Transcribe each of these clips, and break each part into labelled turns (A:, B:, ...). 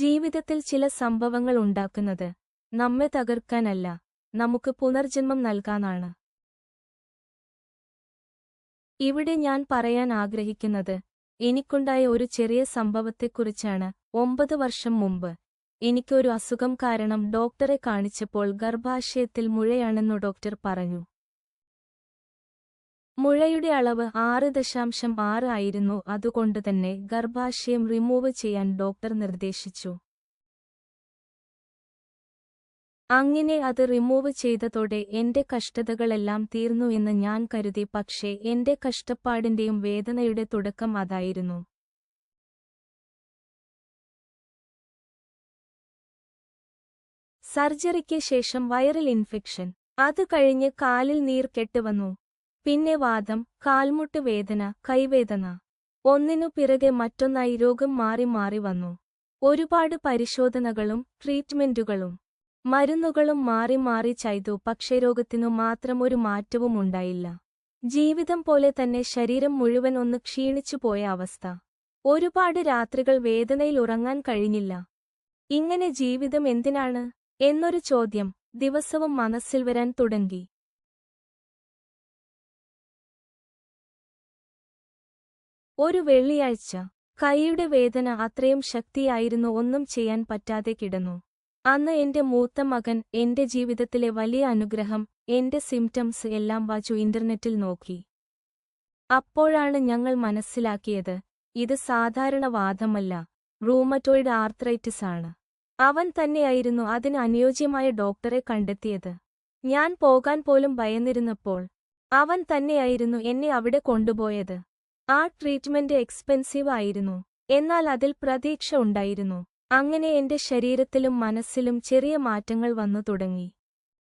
A: ജീവിതത്തിൽ ചില സംഭവങ്ങൾ ഉണ്ടാക്കുന്നത് നമ്മെ തകർക്കാനല്ല നമുക്ക് പുനർജന്മം നൽകാനാണ്. ഇവിടെ ഞാൻ പറയാൻ ആഗ്രഹിക്കുന്നത് എനിക്കുണ്ടായ ഒരു ചെറിയ സംഭവത്തെക്കുറിച്ചാണ്. ഒമ്പത് വർഷം മുമ്പ് എനിക്കൊരു അസുഖം കാരണം ഡോക്ടറെ കാണിച്ചപ്പോൾ ഗർഭാശയത്തിൽ മുഴയാണെന്നു ഡോക്ടർ പറഞ്ഞു. മുഴയുടെ അളവ് ആറ് ദശാംശം ആറ് ആയിരുന്നു. അതുകൊണ്ട് തന്നെ ഗർഭാശയം റിമൂവ് ചെയ്യാൻ ഡോക്ടർ നിർദ്ദേശിച്ചു. അങ്ങനെ അത് റിമൂവ് ചെയ്തതോടെ എന്റെ കഷ്ടതകളെല്ലാം തീർന്നു എന്ന് ഞാൻ കരുതി. പക്ഷേ എന്റെ കഷ്ടപ്പാടിന്റെയും വേദനയുടെ തുടക്കം അതായിരുന്നു. സർജറിക്ക് ശേഷം വൈറൽ ഇൻഫെക്ഷൻ. അത് കഴിഞ്ഞ് കാലിൽ നീർ കെട്ടുവന്നു പിന്നെ വാദം കാൽമുട്ട് വേദന കൈവേദന. ഒന്നിനു പിറകെ മറ്റൊന്നായി രോഗം മാറി മാറി വന്നു. ഒരുപാട് പരിശോധനകളും ട്രീറ്റ്മെന്റുകളും. മരുന്നുകളും മാറി മാറി ചെയ്തു പക്ഷേ രോഗത്തിനു മാത്രം ഒരു മാറ്റവും ഉണ്ടായില്ല. ജീവിതം പോലെ തന്നെ ശരീരം മുഴുവൻ ഒന്ന് ക്ഷീണിച്ചു പോയ അവസ്ഥ. ഒരുപാട് രാത്രികൾ വേദനയിൽ ഉറങ്ങാൻ കഴിഞ്ഞില്ല. ഇങ്ങനെ ജീവിതം എന്തിനാണ്? എന്നൊരു ചോദ്യം ദിവസവും മനസ്സിൽ വരാൻ തുടങ്ങി. ഒരു വെള്ളിയാഴ്ച കൈയുടെ വേദന അത്രയും ശക്തിയായിരുന്നു ഒന്നും ചെയ്യാൻ പറ്റാതെ കിടന്നു. അന്ന് എന്റെ മൂത്ത മകൻ എന്റെ ജീവിതത്തിലെ വലിയ അനുഗ്രഹം എന്റെ സിംറ്റംസ് എല്ലാം വാച്ചു ഇന്റർനെറ്റിൽ നോക്കി. അപ്പോഴാണ് ഞങ്ങൾ മനസ്സിലാക്കിയത് ഇത് സാധാരണ വാദമല്ല റൂമറ്റോയിഡ് ആർത്രൈറ്റിസ് ആണ്. അവൻ തന്നെയായിരുന്നു അതിന് അനുയോജ്യമായ ഡോക്ടറെ കണ്ടെത്തിയത്. ഞാൻ പോകാൻ പോലും ഭയന്നിരുന്നപ്പോൾ അവൻ തന്നെയായിരുന്നു എന്നെ അവിടെ കൊണ്ടുപോയത്. ആ ട്രീറ്റ്മെന്റ് എക്സ്പെൻസീവ് ആയിരുന്നു. എന്നാൽ അതിൽ പ്രതീക്ഷ ഉണ്ടായിരുന്നു. അങ്ങനെ എന്റെ ശരീരത്തിലും മനസ്സിലും ചെറിയ മാറ്റങ്ങൾ വന്നു തുടങ്ങി.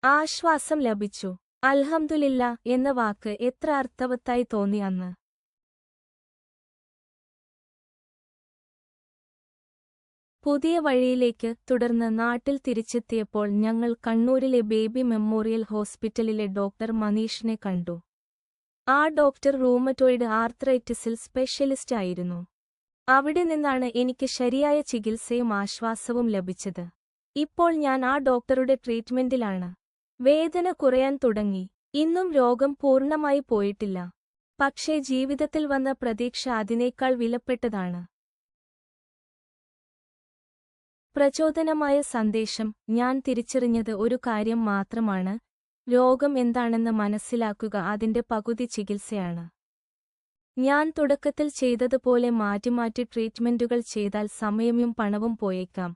A: ആശ്വാസം ലഭിച്ചു. അൽഹംദുലില്ല എന്ന വാക്ക് എത്ര അർത്ഥവത്തായി തോന്നി അന്ന്. പുതിയ വഴിയിലേക്ക് തുടർന്ന് നാട്ടിൽ തിരിച്ചെത്തിയപ്പോൾ ഞങ്ങൾ കണ്ണൂരിലെ ബേബി മെമ്മോറിയൽ ഹോസ്പിറ്റലിലെ ഡോക്ടർ മനീഷിനെ കണ്ടു. ആ ഡോക്ടർ റൂമറ്റോയിഡ് ആർത്രൈറ്റിസിൽ സ്പെഷ്യലിസ്റ്റ് ആയിരുന്നു. അവിടെ നിന്നാണ് എനിക്ക് ശരിയായ ചികിത്സയും ആശ്വാസവും ലഭിച്ചത്. ഇപ്പോൾ ഞാൻ ആ ഡോക്ടറുടെ ട്രീറ്റ്മെന്റിലാണ്. വേദന കുറയാൻ തുടങ്ങി. ഇന്നും രോഗം പൂർണമായി പോയിട്ടില്ല. പക്ഷേ ജീവിതത്തിൽ വന്ന പ്രതീക്ഷ അതിനേക്കാൾ വിലപ്പെട്ടതാണ്. പ്രചോദനമായ സന്ദേശം. ഞാൻ തിരിച്ചറിഞ്ഞത് ഒരു കാര്യം മാത്രമാണ്. രോഗം എന്താണെന്ന് മനസ്സിലാക്കുക അതിന്റെ പകുതി ചികിത്സയാണ്. ഞാൻ തുടക്കത്തിൽ ചെയ്തതുപോലെ മാറ്റിമാറ്റി ട്രീറ്റ്മെന്റുകൾ ചെയ്താൽ സമയവും പണവും പോയേക്കാം.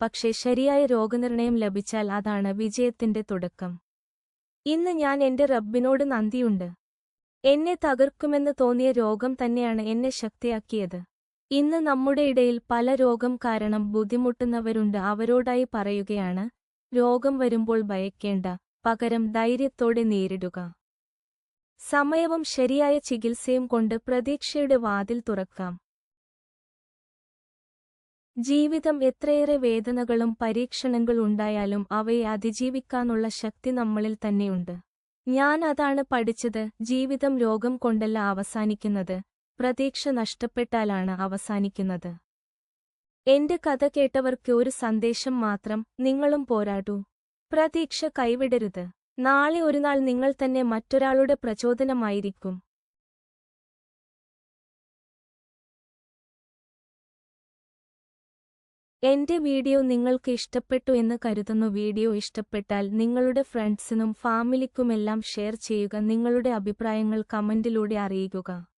A: പക്ഷേ ശരിയായ രോഗനിർണയം ലഭിച്ചാൽ അതാണ് വിജയത്തിന്റെ തുടക്കം. ഇന്ന് ഞാൻ എന്റെ റബ്ബിനോട് നന്ദിയുണ്ട്. എന്നെ തകർക്കുമെന്ന് തോന്നിയ രോഗം തന്നെയാണ് എന്നെ ശക്തിയാക്കിയത്. ഇന്ന് നമ്മുടെ ഇടയിൽ പല രോഗം കാരണം ബുദ്ധിമുട്ടുന്നവരുണ്ട് അവരോടായി പറയുകയാണ് രോഗം വരുമ്പോൾ ഭയക്കേണ്ട പകരം ധൈര്യത്തോടെ നേരിടുക. സമയവും ശരിയായ ചികിത്സയും കൊണ്ട് പ്രതീക്ഷയുടെ വാതിൽ തുറക്കാം. ജീവിതം എത്രയേറെ വേദനകളും പരീക്ഷണങ്ങളും ഉണ്ടായാലും അവയെ അതിജീവിക്കാനുള്ള ശക്തി നമ്മളിൽ തന്നെയുണ്ട് ഞാൻ അതാണ് പഠിച്ചത് ജീവിതം രോഗം കൊണ്ടല്ല അവസാനിക്കുന്നത് പ്രതീക്ഷ നഷ്ടപ്പെട്ടാലാണ് അവസാനിക്കുന്നത്. എന്റെ കഥ കേട്ടവർക്ക് ഒരു സന്ദേശം മാത്രം നിങ്ങളും പോരാടൂ. പ്രതീക്ഷ കൈവിടരുത്. നാളെ ഒരുനാൾ നിങ്ങൾ തന്നെ മറ്റൊരാളുടെ പ്രചോദനമായിരിക്കും. എന്റെ വീഡിയോ നിങ്ങൾക്ക് ഇഷ്ടപ്പെട്ടു എന്ന് കരുതുന്നു. വീഡിയോ ഇഷ്ടപ്പെട്ടാൽ നിങ്ങളുടെ ഫ്രണ്ട്സിനും ഫാമിലിക്കുമെല്ലാം ഷെയർ ചെയ്യുക. നിങ്ങളുടെ അഭിപ്രായങ്ങൾ കമന്റിലൂടെ അറിയിക്കുക.